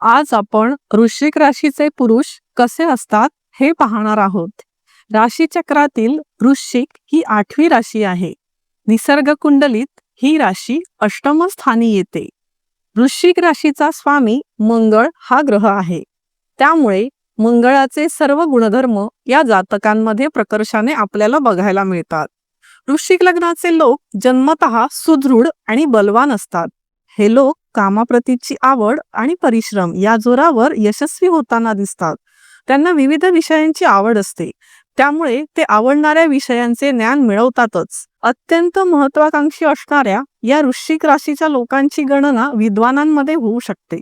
आज आपण वृश्चिक राशीचे पुरुष कसे असतात हे पाहणार आहोत. राशी चक्रातील वृश्चिक ही आठवी राशी आहे. निसर्ग कुंडलीत ही राशी अष्टम स्थानी येते. वृश्चिक राशीचा स्वामी मंगळ हा ग्रह आहे. त्यामुळे मंगळाचे सर्व गुणधर्म या जातकांमध्ये प्रकर्षाने आपल्याला बघायला मिळतात. वृश्चिक लग्नाचे लोक जन्मतः सुदृढ आणि बलवान असतात. हे लोक कामाप्रतीची आवड आणि परिश्रम या जोरावर यशस्वी होताना दिसतात. त्यांना विविध विषयांची आवड असते. त्यामुळे ते आवडणाऱ्या विषयांचे ज्ञान मिळवतातच. अत्यंत महत्वाकांक्षी असणाऱ्या या वृश्चिक राशीच्या लोकांची गणना विद्वानांमध्ये होऊ शकते.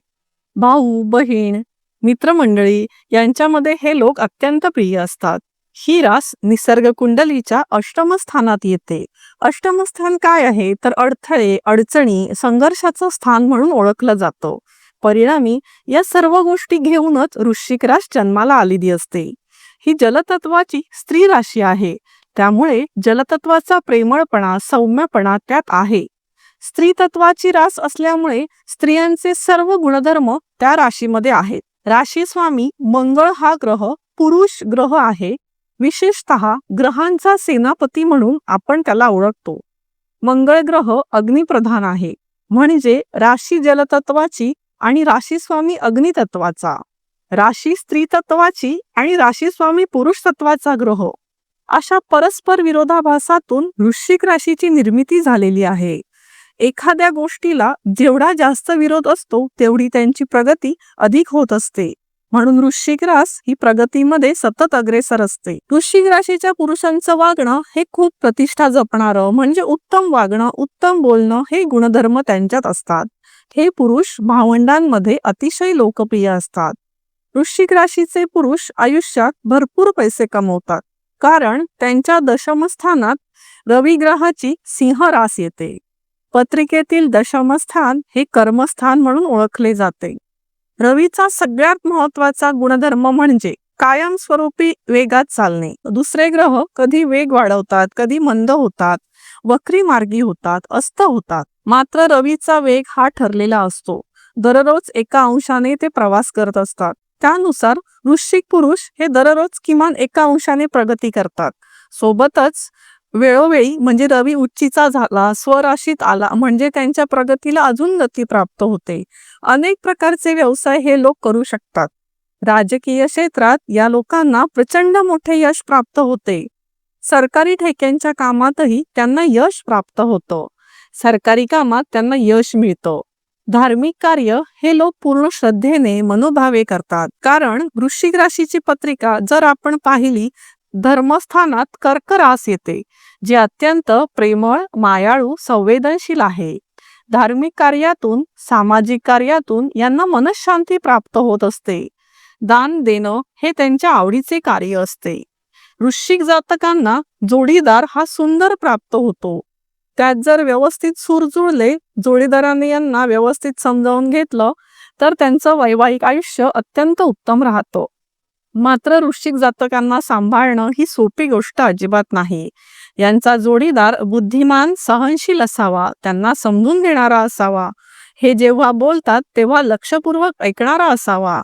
भाऊ बहीण मित्रमंडळी यांच्यामध्ये हे लोक अत्यंत प्रिय असतात. ही रास निसर्ग कुंडलीच्या अष्टम स्थानात येते. अष्टम स्थान काय आहे? तर अडथळे अडचणी संघर्षाचं स्थान म्हणून ओळखलं जातं. परिणामी या सर्व गोष्टी घेऊनच वृश्चिक रास जन्माला आलेली असते. ही जलतत्वाची स्त्री राशी आहे. त्यामुळे जलतत्वाचा प्रेमळपणा सौम्यपणा त्यात आहे. स्त्री तत्वाची रास असल्यामुळे स्त्रियांचे सर्व गुणधर्म त्या राशीमध्ये आहेत. राशी स्वामी मंगळ हा ग्रह पुरुष ग्रह आहे. विशेषतः ग्रहांचा सेनापती म्हणून आपण त्याला ओळखतो. मंगळ ग्रह अग्निप्रधान आहे. म्हणजे राशी जलतत्वाची आणि राशी स्वामी अग्नितत्वाचा. राशी स्त्री तत्वाची आणि राशी स्वामी पुरुष तत्वाचा ग्रह. अशा परस्पर विरोधाभासातून वृश्चिक राशीची निर्मिती झालेली आहे. एखाद्या गोष्टीला जेवढा जास्त विरोध असतो तेवढी त्यांची प्रगती अधिक होत असते. म्हणून वृश्चिक रास ही प्रगतीमध्ये सतत अग्रेसर असते. वृश्चिक राशीच्या पुरुषांचं वागणं हे खूप प्रतिष्ठा जपणारं म्हणजे उत्तम वागणं उत्तम बोलणं हे गुणधर्म त्यांच्यात असतात. हे पुरुष भावंडांमध्ये अतिशय लोकप्रिय असतात. वृश्चिक राशीचे पुरुष आयुष्यात भरपूर पैसे कमवतात कारण त्यांच्या दशमस्थानात रवी ग्रहाची सिंह रास येते. पत्रिकेतील दशमस्थान हे कर्मस्थान म्हणून ओळखले जाते. रवीचा सगळ्यात महत्त्वाचा गुणधर्म म्हणजे कायमस्वरूपी वेगात चालणे. दुसरे ग्रह कधी वेग वाढवतात कधी मंद होतात वक्री मार्गी होतात अस्त होतात. मात्र रवीचा वेग हा ठरलेला असतो. दररोज एका अंशाने ते प्रवास करत असतात. त्यानुसार वृश्चिक पुरुष हे दररोज किमान एका अंशाने प्रगती करतात. सोबतच वेळोवेळी म्हणजे रवी उच्चीचा झाला स्वराशीत आला म्हणजे त्यांच्या प्रगतीला अजून गती प्राप्त होते. अनेक प्रकारचे व्यवसाय हे लोक करू शकतात. राजकीय क्षेत्रात या लोकांना प्रचंड मोठे यश प्राप्त होते. सरकारी ठेक्यांच्या कामातही त्यांना यश प्राप्त होतं. सरकारी कामात त्यांना यश मिळतं. धार्मिक कार्य हे लोक पूर्ण श्रद्धेने मनोभावे करतात. कारण वृश्चिक राशीची पत्रिका जर आपण पाहिली धर्मस्थानात कर्क रास येते जे अत्यंत प्रेमळ मायाळू संवेदनशील आहे. धार्मिक कार्यातून सामाजिक कार्यातून यांना मनशांती प्राप्त होत असते. दान देणं हे त्यांच्या आवडीचे कार्य असते. वृश्चिक जातकांना जोडीदार हा सुंदर प्राप्त होतो. त्यात जर व्यवस्थित सूर जुळले जोडीदाराने यांना व्यवस्थित समजावून घेतलं तर त्यांचं वैवाहिक आयुष्य अत्यंत उत्तम राहतं. मात्र वृश्चिक जातकांना सांभाळणं ही सोपी गोष्ट अजिबात नाही. यांचा जोडीदार बुद्धिमान सहनशील असावा त्यांना समजून घेणारा असावा. हे जेव्हा बोलतात तेव्हा लक्षपूर्वक ऐकणारा असावा.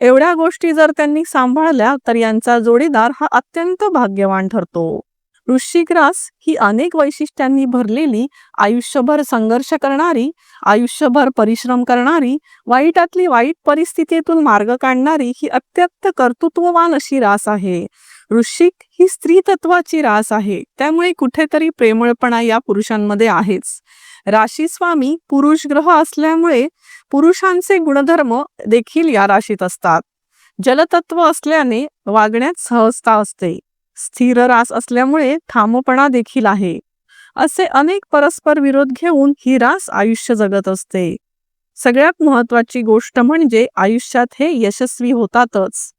एवढ्या गोष्टी जर त्यांनी सांभाळल्या तर यांचा जोडीदार हा अत्यंत भाग्यवान ठरतो. वृश्चिक रास ही अनेक वैशिष्ट्यांनी भरलेली आयुष्यभर संघर्ष करणारी आयुष्यभर परिश्रम करणारी वाईटातली वाईट परिस्थितीतून मार्ग काढणारी ही अत्यंत कर्तृत्ववान अशी रास आहे. वृश्चिक ही स्त्री तत्वाची रास आहे त्यामुळे कुठेतरी प्रेमळपणा या पुरुषांमध्ये आहेच. राशी स्वामी पुरुष ग्रह असल्यामुळे पुरुषांचे गुणधर्म देखील या राशीत असतात. जलतत्व असल्याने वागण्यात सहजता असते. स्थिर रास असल्यामुळे थांबपणा देखील आहे. असे अनेक परस्पर विरोध घेऊन ही रास आयुष्य जगत असते. सगळ्यात महत्वाची गोष्ट म्हणजे आयुष्यात हे यशस्वी होतातच.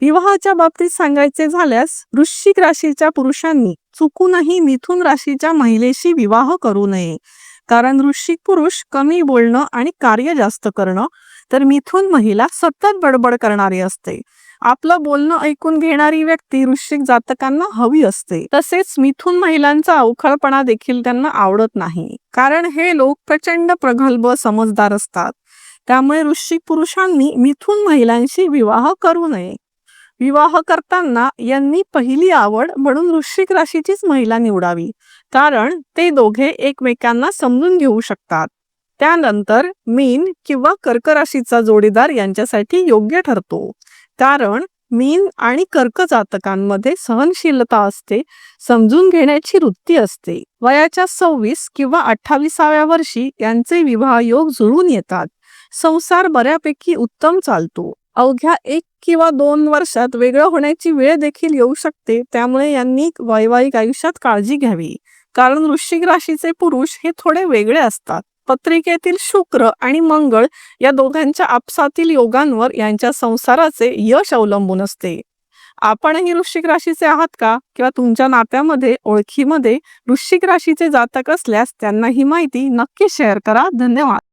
विवाहाच्या बाबतीत सांगायचे झाल्यास वृश्चिक राशीच्या पुरुषांनी चुकूनही मिथुन राशीच्या महिलेशी विवाह करू नये. कारण वृश्चिक पुरुष कमी बोलणं आणि कार्य जास्त करणं तर मिथुन महिला सतत बडबड करणारी असते. आपलं बोलणं ऐकून घेणारी व्यक्ती वृश्चिक जातकांना हवी असते. तसेच मिथून महिलांचा अवखळपणा देखील त्यांना आवडत नाही. कारण हे लोक प्रचंड प्रगल्भ समजदार असतात. त्यामुळे वृश्चिक पुरुषांनी मिथून महिलांशी विवाह करू नये. विवाह करताना यांनी पहिली आवड म्हणून वृश्चिक राशीचीच महिला निवडावी. कारण ते दोघे एकमेकांना समजून घेऊ शकतात. त्यानंतर मीन किंवा कर्क राशीचा जोडीदार यांच्यासाठी योग्य ठरतो. कारण मीन आणि कर्क जातकांमध्ये सहनशीलता असते समजून घेण्याची वृत्ती असते. वयाच्या सव्वीस किंवा अठ्ठावीसाव्या वर्षी यांचे विवाह योग जुळून येतात. संसार बऱ्यापैकी उत्तम चालतो. अवघ्या एक किंवा दोन वर्षात वेगळं होण्याची वेळ देखील येऊ शकते त्यामुळे यांनी वैवाहिक आयुष्यात काळजी घ्यावी. कारण वृश्चिक राशीचे पुरुष हे थोडे वेगळे असतात. पत्रिकेतील शुक्र आणि मंगळ या दोघांच्या आपसातील योगांवर यांच्या संसाराचे यश अवलंबून असते. आपणही वृश्चिक राशीचे आहात का? किंवा तुमच्या नात्यामध्ये ओळखीमध्ये वृश्चिक राशीचे जातक असल्यास त्यांना ही माहिती नक्की शेअर करा. धन्यवाद.